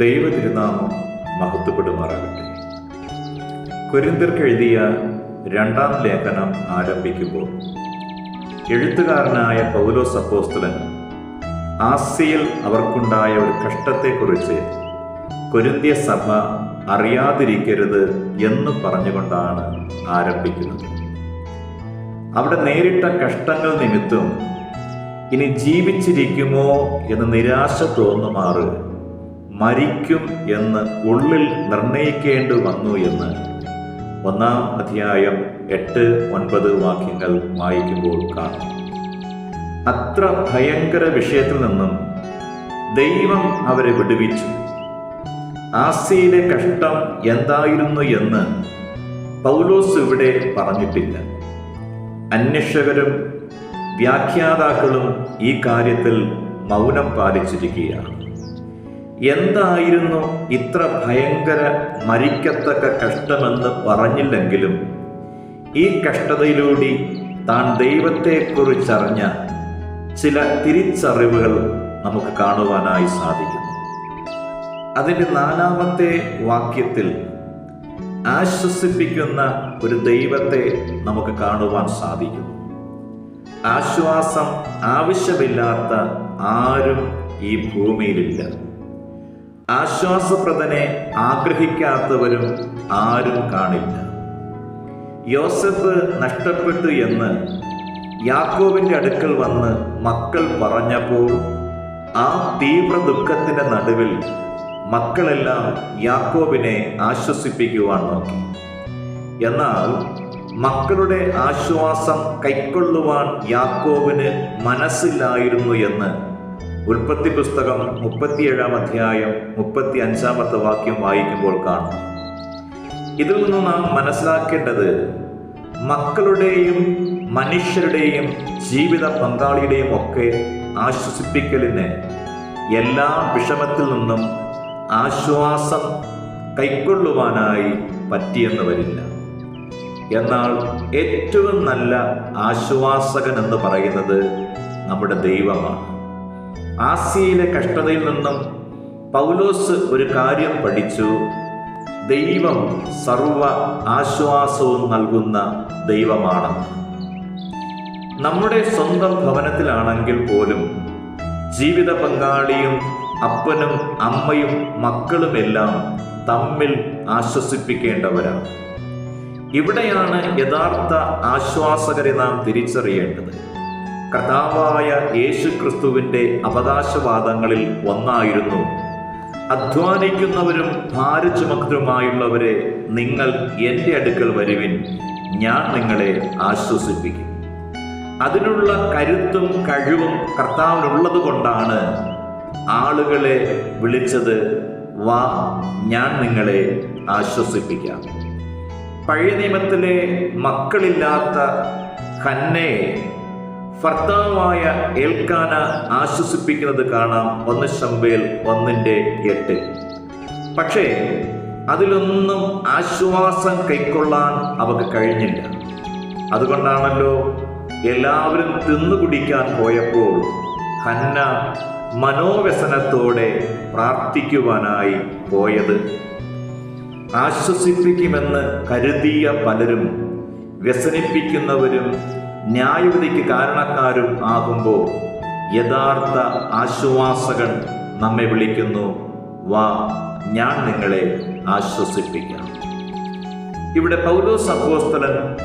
ദൈവ തിരുനാമം മഹത്വപ്പെടുമാറാകട്ടെ. കുരിന്തിർക്ക് എഴുതിയ രണ്ടാം ലേഖനം ആരംഭിക്കുമ്പോൾ എഴുത്തുകാരനായ പൗലോ അപ്പോസ്തലൻ ആസിയിൽ അവർക്കുണ്ടായ ഒരു കഷ്ടത്തെക്കുറിച്ച് കൊരിന്ത്യ സഭ അറിയാതിരിക്കരുത് എന്ന് പറഞ്ഞുകൊണ്ടാണ് ആരംഭിക്കുന്നത്. അവിടെ നേരിട്ട കഷ്ടങ്ങൾ നിമിത്തം ഇനി ജീവിച്ചിരിക്കുമോ എന്ന് നിരാശ തോന്നുമാറ് മരിക്കും എന്ന് ഉള്ളിൽ നിർണയിക്കേണ്ടി വന്നു എന്ന് ഒന്നാം അധ്യായം എട്ട് ഒൻപത് വാക്യങ്ങൾ വായിക്കുമ്പോൾ കാണാം. അത്ര ഭയങ്കര വിഷയത്തിൽ നിന്നും ദൈവം അവരെ വിടുവിച്ചു. ആസിയിലെ കഷ്ടം എന്തായിരുന്നു എന്ന് പൗലോസ് ഇവിടെ പറഞ്ഞിട്ടില്ല. അന്വേഷകരും വ്യാഖ്യാതാക്കളും ഈ കാര്യത്തിൽ മൗനം പാലിച്ചിരിക്കുകയാണ്. എന്തായിരുന്നു ഇത്ര ഭയങ്കര മരിക്കത്തക്ക കഷ്ടമെന്ന് പറഞ്ഞില്ലെങ്കിലും ഈ കഷ്ടതയിലൂടെ താൻ ദൈവത്തെക്കുറിച്ചറിഞ്ഞ ചില തിരിച്ചറിവുകൾ നമുക്ക് കാണുവാനായി സാധിക്കും. അതിന്റെ നാലാമത്തെ വാക്യത്തിൽ ആശ്വസിപ്പിക്കുന്ന ഒരു ദൈവത്തെ നമുക്ക് കാണുവാൻ സാധിക്കും. ആശ്വാസം ആവശ്യമില്ലാത്ത ആരും ഈ ഭൂമിയിലില്ല. ആശ്വാസപ്രദനെ ആഗ്രഹിക്കാത്തവരും ആരും കാണില്ല. യോസഫ് നഷ്ടപ്പെട്ടു എന്ന് യാക്കോവിന്റെ അടുക്കൽ വന്ന് മക്കൾ പറഞ്ഞപ്പോൾ ആ തീവ്ര ദുഃഖത്തിന്റെ നടുവിൽ മക്കളെല്ലാം യാക്കോബിനെ ആശ്വസിപ്പിക്കുവാൻ നോക്കി. എന്നാൽ മക്കളുടെ ആശ്വാസം കൈക്കൊള്ളുവാൻ യാക്കോബിന് മനസ്സില്ലായിരുന്നു എന്ന് ഉൽപ്പത്തി പുസ്തകം മുപ്പത്തിയേഴാം അധ്യായം മുപ്പത്തി അഞ്ചാമത്തെ വാക്യം വായിക്കുമ്പോൾ കാണും. ഇതിൽ നിന്ന് നാം മനസ്സിലാക്കേണ്ടത് മക്കളുടെയും മനുഷ്യരുടെയും ജീവിത പങ്കാളിയുടെയും ഒക്കെ ആശ്വസിപ്പിക്കലിന് എല്ലാ വിഷമത്തിൽ നിന്നും ആശ്വാസം കൈക്കൊള്ളുവാനായി പറ്റിയെന്ന് വരില്ല എന്നാൽ ഏറ്റവും നല്ല ആശ്വാസകൻ എന്ന് പറയുന്നത് നമ്മുടെ ദൈവമാണ്. ആസിയയിലെ കഷ്ടതയിൽ നിന്നും പൗലോസ് ഒരു കാര്യം പഠിച്ചു. ദൈവം സർവ ആശ്വാസവും നൽകുന്ന ദൈവമാണ്. നമ്മുടെ സ്വന്തം ഭവനത്തിലാണെങ്കിൽ പോലും ജീവിത പങ്കാളിയും അപ്പനും അമ്മയും മക്കളുമെല്ലാം തമ്മിൽ ആശ്വസിപ്പിക്കേണ്ടവരാണ്. ഇവിടെയാണ് യഥാർത്ഥ ആശ്വാസകരെ നാം തിരിച്ചറിയേണ്ടത്. കർത്താവായ യേശു ക്രിസ്തുവിന്റെ അവകാശവാദങ്ങളിൽ ഒന്നായിരുന്നു. അധ്വാനിക്കുന്നവരും ഭാര ചുമക്കരുമായുള്ളവരെ നിങ്ങൾ എന്റെ അടുക്കൽ വരുവിൻ. ഞാൻ നിങ്ങളെ ആശ്വസിപ്പിക്കും. അതിനുള്ള കരുത്തും കഴിവും കർത്താവിനുള്ളത് കൊണ്ടാണ് ആളുകളെ വിളിച്ചത് വാ ഞാൻ നിങ്ങളെ ആശ്വസിപ്പിക്കാം. പഴയ നിയമത്തിലെ മക്കളില്ലാത്ത ഹന്നയെ ഭർത്താവായ ഏൽക്കാന ആശ്വസിപ്പിക്കുന്നത് കാണാം ഒന്ന് ശമ്പേൽ ഒന്നിന്റെ എട്ട്. പക്ഷേ അതിലൊന്നും ആശ്വാസം കൈക്കൊള്ളാൻ അവക്ക് കഴിഞ്ഞില്ല. അതുകൊണ്ടാണല്ലോ എല്ലാവരും തിന്നു കുടിക്കാൻ പോയപ്പോൾ ഹന്ന മനോവ്യസനത്തോടെ പ്രാർത്ഥിക്കുവാനായി പോയത്. ആശ്വസിപ്പിക്കുമെന്ന് കരുതിയ പലരും വ്യസനിപ്പിക്കുന്നവരും ന്യായവിധിക്ക് കാരണക്കാരും ആകുമ്പോൾ യഥാർത്ഥ ആശ്വാസകൻ നമ്മെ വിളിക്കുന്നു. വാ ഞാൻ നിങ്ങളെ ആശ്വസിപ്പിക്കാം. ഇവിടെ പൗലോസ് അപ്പോസ്തലൻ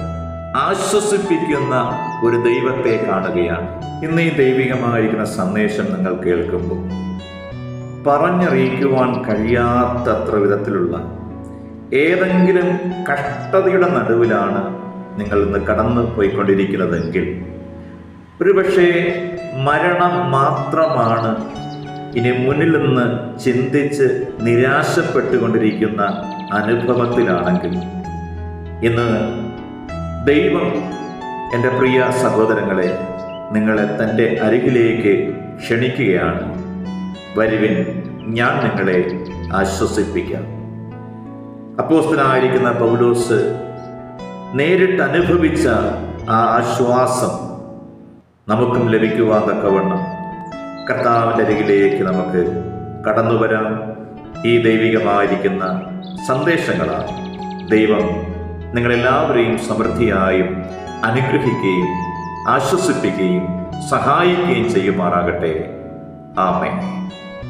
ആശ്വസിപ്പിക്കുന്ന ഒരു ദൈവത്തെ കാണുകയാണ്. ഇന്ന് ഈ ദൈവികമായിരിക്കുന്ന സന്ദേശം നിങ്ങൾ കേൾക്കുമ്പോൾ പറഞ്ഞറിയിക്കുവാൻ കഴിയാത്തത്ര വിധത്തിലുള്ള ഏതെങ്കിലും കഷ്ടതയുടെ നടുവിലാണ് നിങ്ങൾ ഇന്ന് കടന്നു പോയിക്കൊണ്ടിരിക്കുന്നതെങ്കിൽ ഒരുപക്ഷെ മരണം മാത്രമാണ് ഇനി മുന്നിൽ നിന്ന് ചിന്തിച്ച് നിരാശപ്പെട്ടുകൊണ്ടിരിക്കുന്ന അനുഭവത്തിലാണെങ്കിൽ. ഇന്ന് ദൈവം എന്റെ പ്രിയ സഹോദരങ്ങളെ നിങ്ങളെ തന്റെ അരികിലേക്ക് ക്ഷണിക്കുകയാണ്. വരുവിൻ ഞാൻ നിങ്ങളെ ആശ്വസിപ്പിക്കാം. അപ്പോസ്തനായിരിക്കുന്ന പൗലോസ് നേരിട്ട് അനുഭവിച്ച ആ ആശ്വാസം നമുക്കും ലഭിക്കുവാൻ തക്കവണ്ണം. കർത്താവിന്റെ അരികിലേക്ക് നമുക്ക് കടന്നു വരാം. ഈ ദൈവികമായിരിക്കുന്ന സന്ദേശങ്ങളാണ് ദൈവം നിങ്ങളെല്ലാവരെയും സമൃദ്ധിയായും അനുഗ്രഹിക്കുകയും ആശ്വസിപ്പിക്കുകയും സഹായിക്കുകയും ചെയ്യുമാറാകട്ടെ. ആമേ